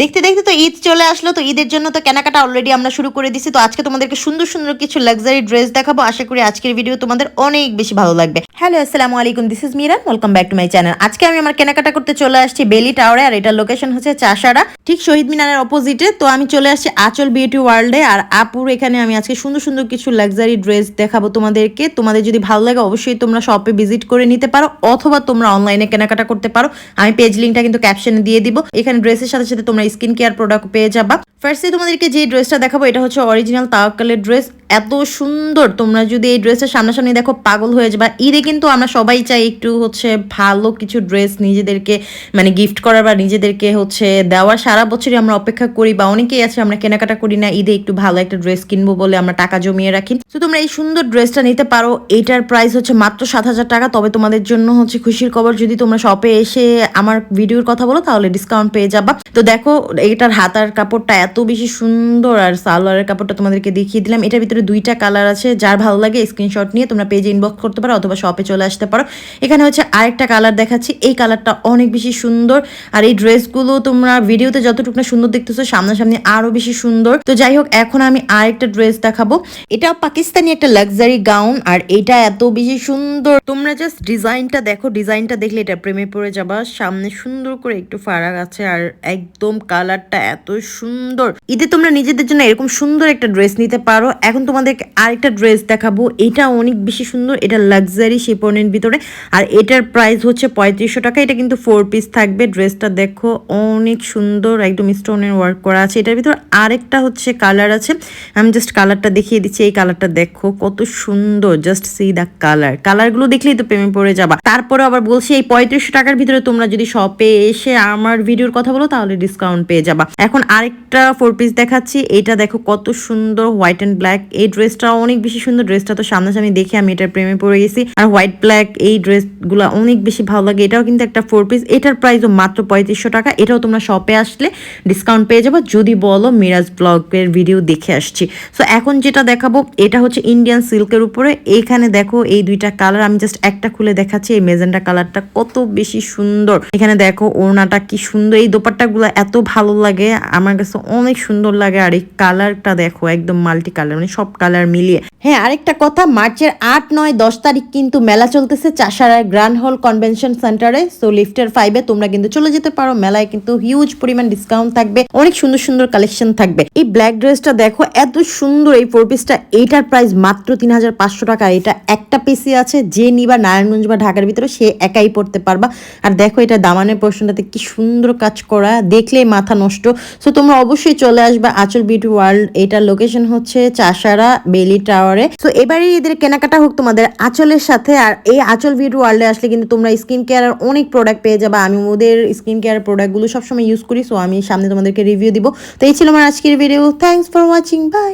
দেখতে দেখতে তো ঈদ চলে আসলো, তো ঈদের জন্য তো কেনাকাটা অলরেডি আমরা শুরু করে দিছি। তো আজকে তোমাদেরকে সুন্দর সুন্দর কিছু লাক্সারি ড্রেস দেখাবো। আশা করি আজকের ভিডিও তোমাদের অনেক বেশি ভালো লাগবে। হ্যালো আসসালামু আলাইকুম this is Miran welcome back to my channel আজকে আমি আমার কেনাকাটা করতে চলে আসছি বেলি টাওয়ারে আর এটার লোকেশন হচ্ছে চাষারা, ঠিক শহীদ মিনারের অপোজিটে তো আমি চলে আসছি আচল বিউটি ওয়ার্ল্ডে আর আপুর এখানে আমি আজকে সুন্দর সুন্দর কিছু লাক্সারি ড্রেস দেখাবো তোমাদেরকে। তোমাদের যদি ভালো লাগে, অবশ্যই তোমরা শপে ভিজিট করে নিতে পারো, অথবা তোমরা অনলাইনে কেনাকাটা করতে পারো। আমি পেজ লিঙ্কটা কিন্তু ক্যাপশনে দিয়ে দিব। এখানে ড্রেসের সাথে সাথে তোমরা স্কিন কেয়ার প্রোডাক্ট পেয়ে যাবা। ফার্স্টে তোমাদেরকে যে ড্রেসটা দেখাবো, এটা হচ্ছে অরিজিনাল তাওয়াক্কালের ড্রেস এত সুন্দর। তোমরা যদি এই ড্রেসের সামনাসামনি দেখো পাগল হয়ে যাবা। ঈদে কিন্তু আমরা সবাই চাই একটু হচ্ছে ভালো কিছু ড্রেস নিজেদেরকে মানে গিফট করার বা নিজেদেরকে হচ্ছে দেওয়ার। সারা বছরই আমরা অপেক্ষা করি বা অনেকেই আছে, আমরা কেনাকাটা করি না, ঈদে একটু ভালো একটা ড্রেস কিনবো বলে আমরা টাকা জমিয়ে রাখি। তো তোমরা এই সুন্দর ড্রেসটা নিতে পারো। এটার প্রাইস হচ্ছে মাত্র সাত হাজার টাকা। তবে তোমাদের জন্য হচ্ছে খুশির খবর, যদি তোমরা শপে এসে আমার ভিডিওর কথা বলো, তাহলে ডিসকাউন্ট পেয়ে যাবা। তো দেখো, এটার হাতার কাপড়টা এত বেশি সুন্দর আর সালোয়ারের কাপড়টা তোমাদেরকে দেখিয়ে দিলাম। এটার ভিতরে দুইটা কালার আছে। যার ভালো লাগে স্ক্রিনশট নিয়ে তোমরা পেজে ইনবক্স করতে পারো অথবা শপে চলে আসতে পারো। এখানে হচ্ছে আরেকটা কালার দেখাচ্ছি। এই কালারটা অনেক বেশি সুন্দর। আর এই ড্রেসগুলো তোমরা ভিডিওতে যতটুকু না সুন্দর দেখতেছো, সামনাসামনি আরও বেশি সুন্দর। তো যাই হোক, এখন আমি আরেকটা ড্রেস দেখাবো। এটা পাকিস্তানি একটা লাক্সারি গাউন আর এটা এত বেশি সুন্দর। তোমরা জাস্ট ডিজাইনটা দেখো। ডিজাইনটা দেখলে এটা প্রেমে পড়ে যাবা। সামনে সুন্দর করে একটু ফারাক আছে আর একদম কালারটা এত সুন্দর। ঈদে তোমরা নিজেদের জন্য এরকম সুন্দর একটা ড্রেস নিতে পারো। এখন তোমাদেরকে আরেকটা ড্রেস দেখাবো। এটা অনেক বেশি সুন্দর, এটা লাক্সারি শিপনের ভিতরে। আর এটার প্রাইস হচ্ছে পঁয়ত্রিশশো টাকা, এটা কিন্তু ফোর পিস থাকবে। ড্রেসটা দেখো, অনেক সুন্দর, একদম স্টোনের ওয়ার্ক করা আছে। এটার ভিতর আরেকটা হচ্ছে কালার আছে। আমি জাস্ট কালারটা দেখিয়ে দিচ্ছি, এই কালারটা দেখো, কত সুন্দর। জাস্ট সি দ্য কালার কালারগুলো দেখলেই তো প্রেমে পড়ে যাবা। তারপরে আবার বলছি, এই পঁয়ত্রিশশো টাকার ভিতরে তোমরা যদি শপে এসে আমার ভিডিওর কথা বলো, তাহলে ডিসকাউন্ট পেয়ে যাবা। এখন আরেকটা ফোর পিস দেখাচ্ছি। এটা দেখো, কত সুন্দর হোয়াইট অ্যান্ড ব্ল্যাক এই ড্রেসটা অনেক বেশি সুন্দর। ড্রেসটা তো সামনাসামনি দেখে আমি এটার প্রেমে পড়ে গেছি। আর হোয়াইট, ব্ল্যাক এই ড্রেসগুলো অনেক বেশি ভালো লাগে। এটাও কিন্তু একটা ফোর পিস এটার প্রাইসও মাত্র পঁয়ত্রিশশো টাকা। এটাও তোমরা শপে আসলে ডিসকাউন্ট পেয়ে যাব। যদি বলো মিরাজ ব্লগের ভিডিও দেখে আসছি। সো এখন যেটা দেখাবো, এটা হচ্ছে ইন্ডিয়ান সিল্কের উপরে। এখানে দেখো এই দুইটা কালার আমি জাস্ট একটা খুলে দেখাচ্ছি। এই মেজেন্ডা কালারটা কত বেশি সুন্দর। এখানে দেখো ওড়নাটা কি সুন্দর। এই দোপাট্টাগুলো এত ভালো লাগে। আমার কাছে অনেক সুন্দর লাগে। আর এই কালারটা দেখো একদম মাল্টি কালার মানে কালার মিলিয়ে। হ্যাঁ আরেকটা কথা, মার্চের আট, নয়, দশ তারিখ কিন্তু মেলা চলতেছে চাষারায় গ্র্যান্ড হল কনভেনশন সেন্টারে সো লিফটের ফাইভে তোমরা কিন্তু চলে যেতে পারো। মেলায় কিন্তু হিউজ পরিমাণ ডিসকাউন্ট থাকবে। অনেক সুন্দর সুন্দর কালেকশন থাকবে। এই ব্ল্যাক ড্রেসটা দেখো, এত সুন্দর এই ফোর পিসটা এইটার প্রাইস মাত্র তিন হাজার পাঁচশো টাকা। এটা একটা পিসি আছে, যে নিবা নারায়ণগঞ্জ বা ঢাকার ভিতরে, সে একাই পড়তে পারবা। আর দেখো এটা দামানের পোর্শনটাতে কি সুন্দর কাজ করা, দেখলেই মাথা নষ্ট। সো তোমরা অবশ্যই চলে আসবে। আচল বিউটি ওয়ার্ল্ড এটার লোকেশন হচ্ছে চাষারা বেলি টাওয়ারে। তো এবারে এদের কেনাকাটা হোক তোমাদের আচলের সাথে। আর এই আঁচল ভিডিও ওয়ার্ল্ডে আসলে কিন্তু তোমরা স্কিন কেয়ারের অনেক প্রোডাক্ট পেয়ে যাবে। আমি ওদের স্কিন কেয়ার প্রোডাক্টগুলো সবসময় ইউজ করি। সো আমি সামনে তোমাদেরকে রিভিউ দিব। তো, এই ছিল আমার আজকের video thanks for watching bye